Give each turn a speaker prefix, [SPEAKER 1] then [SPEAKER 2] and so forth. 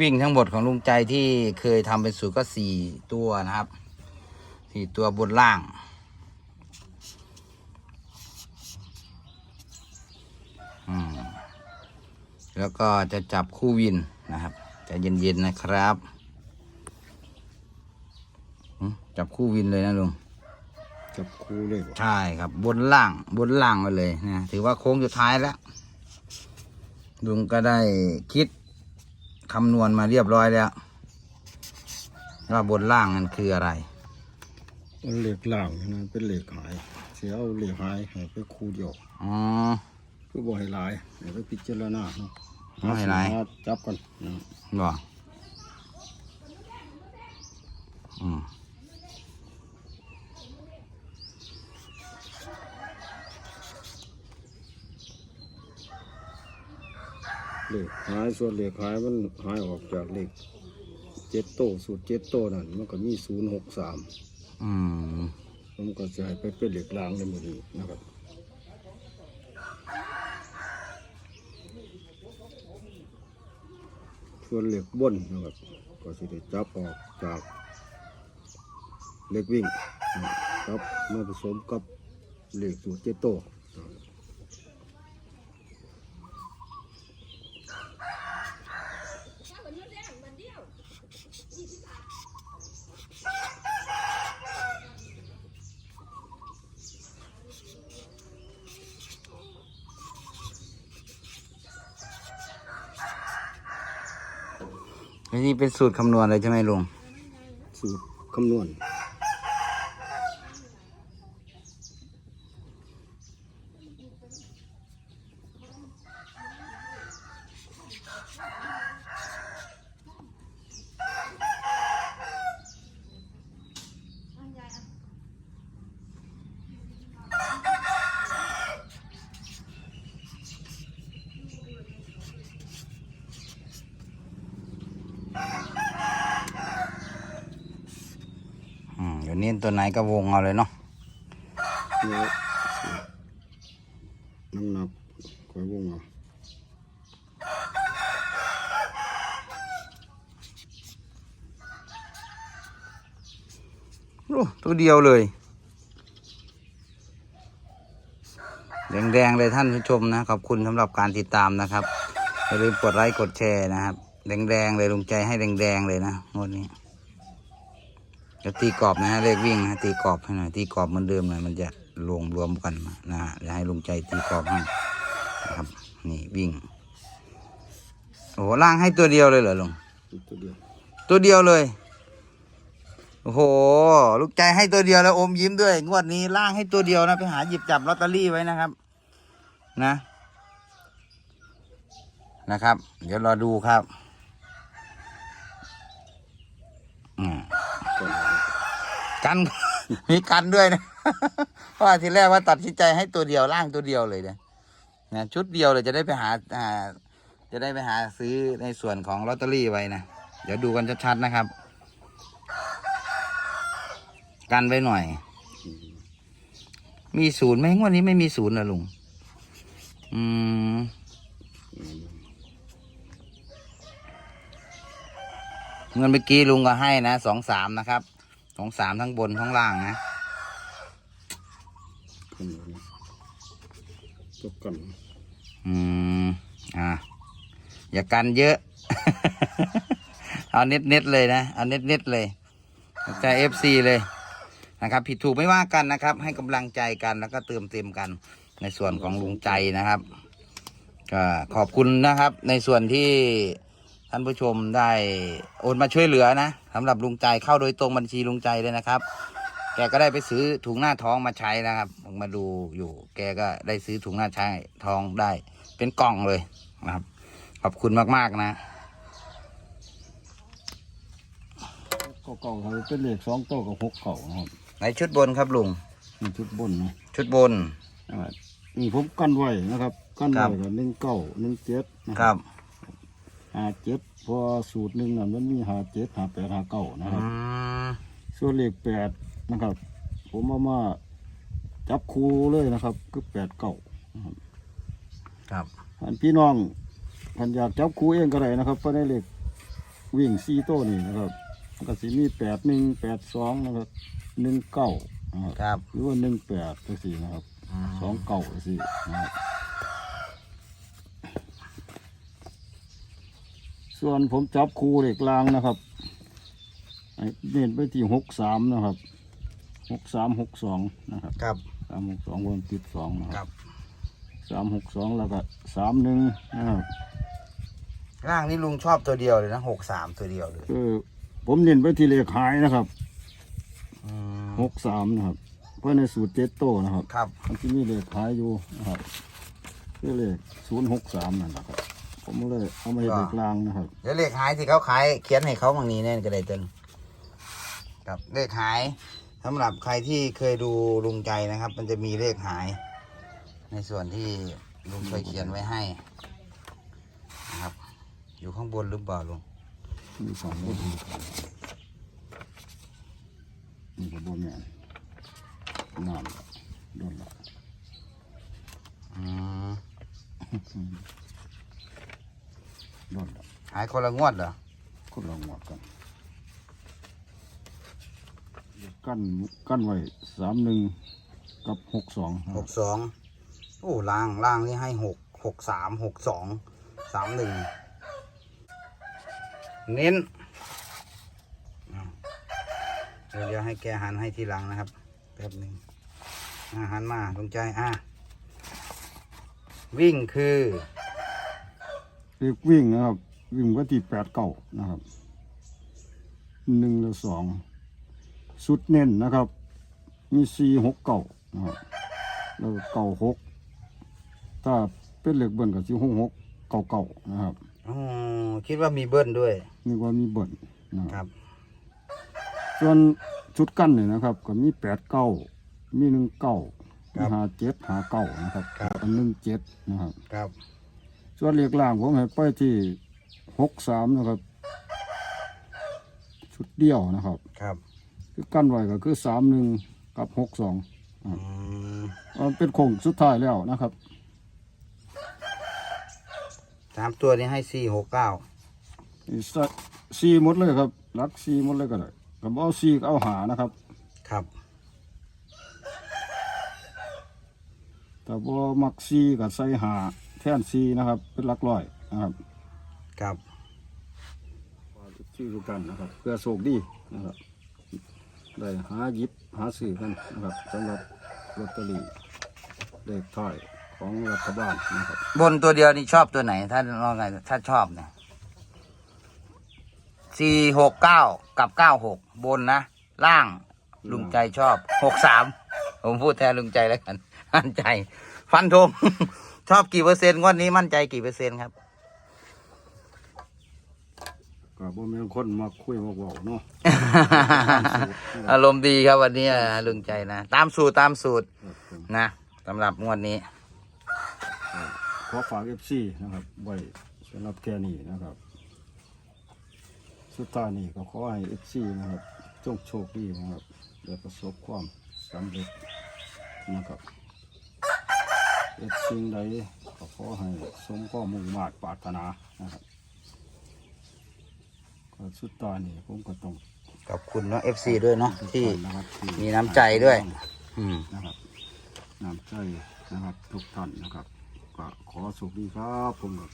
[SPEAKER 1] วิ่งทั้งหมดของลุงใจที่เคยทำเป็นสูตรก็สี่ตัวนะครับสี่ตัวบนล่างอืมแล้วก็จะจับคู่วินนะครับใจะเย็นๆนะครับอืมจับคู่วินเลยนะลุง
[SPEAKER 2] จับคู่เลยบ่
[SPEAKER 1] ใช่ครับ บนล่างบนล่างไปเลยนะถือว่าโค้งสุดท้ายแล้วลุงก็ได้คิด คำนวณมาเรียบร้อยแล้วว่าบนล่างมันคืออะไร
[SPEAKER 2] มันเหล็กล่างนะเป็นเหล็กหายเสียเอาเหล็กหายให้ไปคู่เดียว
[SPEAKER 1] อ๋อ
[SPEAKER 2] คือบ่ให้หลายให้ไปพิจารณาเนาะ
[SPEAKER 1] บ่ให้หลาย
[SPEAKER 2] มจับกันนะ
[SPEAKER 1] บ่อืม
[SPEAKER 2] เหล็กหายส่วนเหล็กหายมันหายออกจากเหล็กเจ็ดโตสูตรเจ็ดโตนั่นมันก็มีศูนย์หกสาม
[SPEAKER 1] อืม
[SPEAKER 2] ผมก็จะให้ไปเป็นเหล็กล่างในมือนี้นะครับส่วนเหล็กบนนะครับก็จะได้จับออกจากเหล็กวิ่งครับมาผสมกับเหล็กสูตรเจ็ดโต
[SPEAKER 1] นี่เป็นสูตรคำนวณเลยใช่ไหมลุง
[SPEAKER 2] สูตรคำนวณ
[SPEAKER 1] เดี๋ยวนี้ตัวไหนก็วงเอาเลยเนาะ
[SPEAKER 2] แล้วน้ำหนักคอยวงเอา
[SPEAKER 1] โอ้ตัวเดียวเลย แดงๆเลยท่านผู้ชมนะ ขอบคุณสำหรับการติดตามนะครับอย่าลืมกดไลค์กดแชร์นะครับ แดงๆเลยลุงใจให้แดงๆเลยนะงวดนี้ จะตีกรอบนะฮะเลขวิ่งนะตีกรอบให้หน่อยตีกรอบเหมือนเดิมหน่อยมันจะรวมรวมกันมานะฮะเดี๋ยวให้ลุงใจตีกรอบให้นะครับ นี่วิ่งโอ้โหล่างให้ตัวเดียวเลยเหรอลุง
[SPEAKER 2] ตัวเดียว
[SPEAKER 1] ตัวเดียวเลยโอ้โห ลูกใจให้ตัวเดียวแล้วอมยิ้มด้วยงวดนี้ล่างให้ตัวเดียวนะไปหาหยิบจับลอตเตอรี่ไว้นะครับ นะ นะครับ เดี๋ยวรอดูครับอืม
[SPEAKER 2] ก่อน
[SPEAKER 1] กัน มีกันด้วยนะเพราะว่าทีแรกว่าตัดสินใจให้ตัวเดียวล่างตัวเดียวเลยเนะนะชุดเดียวเลยจะได้ไปหาอ่าจะได้ไปหาซื้อในส่วนของลอตเตอรี่ไว้นะเดี๋ยวดูกันชัดๆนะครับ กันไว้หน่อย มีศูนย์ไหมงวดนี้ไม่มีศูนย์นะลุงอืมเงินเมื่อกี้ลุงก็ให้นะสองสามนะครับ สองสามทั้งบนทั้งล่างนะ
[SPEAKER 2] คำนวณจบกัน
[SPEAKER 1] อืมอ่าอย่ากันเยอะ เอาเน็ตเน็ตๆเลยนะเอาเน็ตเน็ตๆเลยใจเอฟซีเลยนะครับผิดถูกไม่ว่ากันนะครับ ให้กำลังใจกันแล้วก็เติมเต็มกันในส่วนของลุงใจนะครับก็ขอบคุณนะครับ ในส่วนที่ ท่านผู้ชมได้โอนมาช่วยเหลือนะสำหรับลุงใจเข้าโดยตรงบัญชีลุงใจเลยนะครับ แกก็ได้ไปซื้อถุงหน้าท้องมาใช้นะครับผมมาดูอยู่ แกก็ได้ซื้อถุงหน้าใช้ท้องได้ เป็นกล่องเลยนะครับขอบคุณมากๆนะ
[SPEAKER 2] ก็เก่าเขาเป็นเหล็กสองโตกับหกเก่านะครับ
[SPEAKER 1] ในชุดบนครับลุง
[SPEAKER 2] นี่ชุดบนนะ
[SPEAKER 1] ชุดบน
[SPEAKER 2] อ่านี่ผมกั้นไว้นะครับ กั้น
[SPEAKER 1] ครั
[SPEAKER 2] ไว้
[SPEAKER 1] บ
[SPEAKER 2] กับหนึ่งเก้าหนึ่งเจ็ดนะ
[SPEAKER 1] ค
[SPEAKER 2] ค
[SPEAKER 1] รั
[SPEAKER 2] รับบ หาเจ็ดเพอสูตรหนึ่งน่ะมันมีหาเจ็ดหาแปดหาเก้านะค
[SPEAKER 1] อื
[SPEAKER 2] รับ
[SPEAKER 1] ม
[SPEAKER 2] ส่วนเลขแปดนะครับ ผมเอามาจับคูเลยนะครับคือแปดเก้า
[SPEAKER 1] ครับ
[SPEAKER 2] อันพี่น้องพันอยากจับคูเองก็ได้นะครับเพราะในเลขวิ่งสี่โต้นี่นะครับมันก็สิมีแปดหนึ่งแปดสองนะครับหนึ่งเก้านะครับ
[SPEAKER 1] ครับ
[SPEAKER 2] หรือว่าหนึ่งแปดจังสี่นะครับสองเก้าจังสี่นะครับ ส่วนผมจับคูเหล็กลางนะครับไอ้เน้นไปที่หกสามนะครับหกสามหกสองนะครับ
[SPEAKER 1] ครับ
[SPEAKER 2] สามหกสองวนติดสองนะ
[SPEAKER 1] ค
[SPEAKER 2] ค
[SPEAKER 1] รั
[SPEAKER 2] รับบสามหกสองแล้วก็สามหนึ่งนะครับ
[SPEAKER 1] ร่างนี่ลุงชอบตัวเดียวเลยนะหกสามตัวเดียวเลย
[SPEAKER 2] คือผมเน้นไปที่เลขหายนะครับ
[SPEAKER 1] อืม
[SPEAKER 2] หกสามนะครับ เพราะในสูตรเจ็ดโตนะครับ
[SPEAKER 1] ครับ
[SPEAKER 2] มันจะมีเลขหายอยู่นะครับคือเลขศูนย์หกสามนั่นแหละครับ ผมเลยเอามาให้เลขลางนะครับ
[SPEAKER 1] เดี๋ยวเลขหายที่เขาขายเขียนให้เขาบางนี้เนี่ยก็ได้เตึงครับเลขหายสำหรับใครที่เคยดูลุงใจนะครับ มันจะมีเลขหาย ในส่วนที่ลุงเคยเขียนไว้ให้นะครับ อยู่ข้างบนหรือเปล่าลุง
[SPEAKER 2] มีสองบนนี่ก็บนเนี่ยนั่นโดนละ
[SPEAKER 1] อืม
[SPEAKER 2] โดนละ
[SPEAKER 1] หายคนละงวดเหรอ
[SPEAKER 2] คนละหมวดกันกั้นกั้นไว้สามหนึ่งกับหกสอง
[SPEAKER 1] หกสองโอ้ล่างล่างนี่ให้หกหกสามหกสองสามหนึ่งเน้นเอาเดี๋ยวเดี๋ยวให้แกหันให้ทีหลังนะครับแป๊บหนึ่งอ่าหันมาตรงใจอะวิ่งคือ
[SPEAKER 2] เลขวิ่งนะครับ วิ่งก็ที่แปดเก้านะครับหนึ่งและสองสุดเน้นนะครับ มีสี่หกเก้านะครับแล้วก็เก้าหกถ้าเป็นเหล็กเบิ้ลกับสี่หกหกเก้าเก้านะครับ
[SPEAKER 1] อ๋อคิดว่ามีเบิ้ลด้วย
[SPEAKER 2] นี่ว่ามีเบิ้ลนะ
[SPEAKER 1] ค
[SPEAKER 2] ค
[SPEAKER 1] รั
[SPEAKER 2] รับ บ ส่วนชุดกั้นเนี่ยนะครับ ก็มีแปดเก้ามีหนึ่งเก้ามีหาเจ็ดหาเก้านะครับ อันหนึ่งเจ็ดนะครับ
[SPEAKER 1] ครับ
[SPEAKER 2] ส่วนเรียกล่างผมให้ไปที่หกสามนะครับ ชุดเดียวนะครับ
[SPEAKER 1] ครับ
[SPEAKER 2] คือกั้นไว้ก็คือสามหนึ่งกับหกสอง
[SPEAKER 1] อืม
[SPEAKER 2] มันเป็นโค้งสุดท้ายแล้วนะครับ
[SPEAKER 1] สามตัวนี้ให้สี่หกเก้า
[SPEAKER 2] นี่สะซีหมดเลยครับรักซีหมดเลยก็ได้กับเอาซีก็เอาหานะครับ
[SPEAKER 1] ครับ
[SPEAKER 2] แต่พอมักซีกับใส่หา แท่นซีนะครับ เป็นหลักร้อยนะครับ
[SPEAKER 1] ครับ
[SPEAKER 2] ชื่อกันนะครับ เพื่อโชคดีนะครับ ได้หาหยิบหาซื้อกันนะครับสำหรับลอตเตอรี่เลขท้ายของรัฐบาลนะครับ
[SPEAKER 1] บนตัวเดียวนี่ชอบตัวไหน ถ้าลองไงถ้าชอบเนี่ยสี่หกเก้ากับเก้าหกบนนะ ล่างลุงใจชอบหกสามผมพูดแทนลุงใจแล้วกันมั่นใจ ฟันธง ชอบกี่เปอร์เซ็นต์งวดนี้มั่นใจกี่เปอร์เซ็นต์ครับ
[SPEAKER 2] ก็บ่แม่นคนมาคุยมาเว้าเนาะ
[SPEAKER 1] อารมณ์ดีครับวันนี้อะลุงใจนะ ตามสูตรตามสูตร
[SPEAKER 2] ครับผม
[SPEAKER 1] นะสำหรับงวดนี้
[SPEAKER 2] ขอฝาก FC นะครับไว้สำหรับแค่นี้นะครับ สุดท้ายนี้ก็ขอให้ FC นะครับจงโชคดีนะครับและประสบความสำเร็จนะครับ เอ็ดสิ่งใดก็ขอให้สมความมุ่งมา่ปรารถนานะครับก็สุดท้ายนี้ผมก็ต้อง
[SPEAKER 1] ขอบคุณเนาะ FC ด้วยเนาะที่
[SPEAKER 2] นะครับที่
[SPEAKER 1] มีน้ำใจด้วย อืม
[SPEAKER 2] นะครับน้ำใจนะครับ ทุกท่านนะครับ ก็ขอสุขดีครับผมครับ